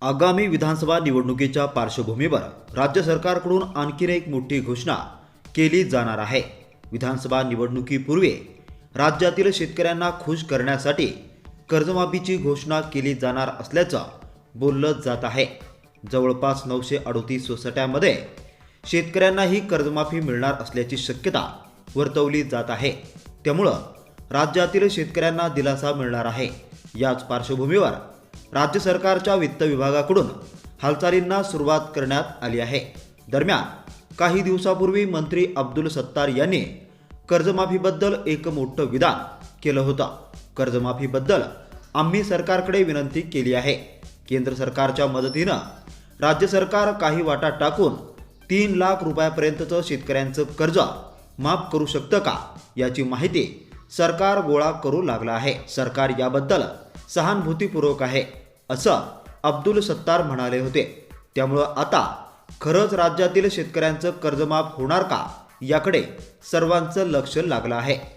आगामी विधानसभा निवडणुकीच्या पार्श्वभूमीवर राज्य सरकारकडून आणखीन एक मोठी घोषणा केली जाणार आहे. विधानसभा निवडणुकीपूर्वी राज्यातील शेतकऱ्यांना खुश करण्यासाठी कर्जमाफीची घोषणा केली जाणार असल्याचं बोललं जात आहे. जवळपास नऊशे अडोतीस सोसायट्यांमध्ये शेतकऱ्यांना ही कर्जमाफी मिळणार असल्याची शक्यता वर्तवली जात आहे. त्यामुळं राज्यातील शेतकऱ्यांना दिलासा मिळणार आहे. याच पार्श्वभूमीवर राज्य सरकारच्या वित्त विभागाकडून हालचालींना सुरुवात करण्यात आली आहे. दरम्यान काही दिवसापूर्वी मंत्री अब्दुल सत्तार यांनी कर्जमाफीबद्दल एक मोठं विधान केलं होतं. कर्जमाफीबद्दल आम्ही सरकारकडे विनंती केली आहे. केंद्र सरकारच्या मदतीनं राज्य सरकार काही वाटा टाकून तीन लाख रुपयापर्यंतचं शेतकऱ्यांचं कर्ज माफ करू शकतं का याची माहिती सरकार गोळा करू लागलं आहे. सरकार याबद्दल सहानुभूतीपूर्वक आहे असं अब्दुल सत्तार म्हणाले होते. त्यामुळं आता खरंच राज्यातील शेतकऱ्यांचं कर्जमाफ होणार का? याकडे सर्वांचं लक्ष लागलं आहे.